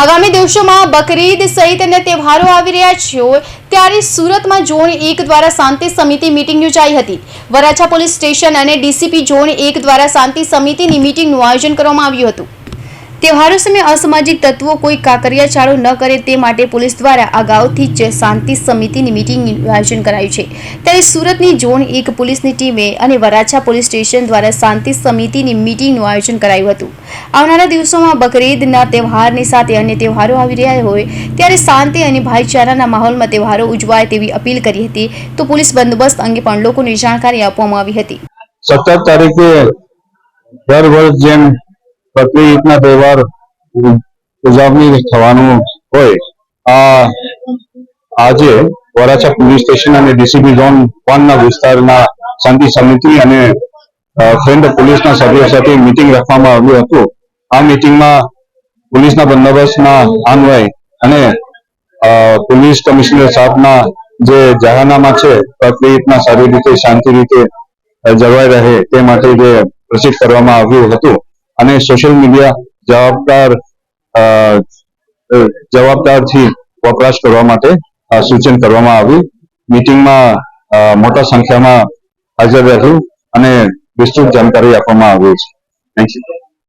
આગામી દિવસોમાં બકરીદ સહિત અન્ય તહેવારો આવી રહ્યા છે ત્યારે સુરતમાં ઝોન એક દ્વારા શાંતિ સમિતિ મિટિંગ યોજાઈ હતી. વરાછા પોલીસ સ્ટેશન અને ડીસીપી ઝોન એક દ્વારા શાંતિ સમિતિની મીટિંગનું આયોજન કરવામાં આવ્યું હતું. તહેવારો સમયે અસામાજિક તત્વો કોઈ કાકરિયા ચાળો ન કરે તે માટે પોલીસ દ્વારા અગાઉથી જ શાંતિ સમિતિની મિટિંગનું આયોજન કરાયું છે. ત્યારે સુરતની ઝોન એક પોલીસની ટીમે અને વરાછા પોલીસ સ્ટેશન દ્વારા શાંતિ સમિતિની મિટિંગનું આયોજન કરાયું હતું. આવનારા દિવસોમાં બકરીદના તહેવારની સાથે અન્ય તહેવારો આવી રહ્યા હોય ત્યારે શાંતિ અને ભાઈચારાના માહોલમાં તહેવારો ઉજવાય તેવી અપીલ કરી હતી તો પોલીસ બંદોબસ્ત અંગે પણ લોકોને જાણકારી આપવામાં આવી હતી. સત્તર તારીખે દર વર્ષ જેમ બકરી ઈદના તહેવાર ઉજવણી થવાનું હોય, આ આજે વરાછા પોલીસ સ્ટેશન અને ડીસીબી ઝોન વનના વિસ્તારના શાંતિ સમિતિ અને ફ્રેન્ડ પોલીસના સભ્યો સાથે મિટિંગ રાખવામાં આવ્યું હતું. આ મીટિંગમાં પોલીસના બંદોબસ્તના અન્વય અને પોલીસ કમિશનર સાહેબના જે જાહેરનામા છે ઈદના સારી રીતે, શાંતિ રીતે જળવાઈ રહે તે માટે જે પ્રસિદ્ધ કરવામાં આવ્યું હતું. અને સોશિયલ મીડિયા જવાબદાર જવાબદારથી વપરાશ કરવા માટે સૂચન કરવામાં આવ્યું મીટિંગમાં મોટા સંખ્યામાં હાજર રહ્યું અને વિસ્તૃત જાણકારી આપવામાં આવી છે. Thank you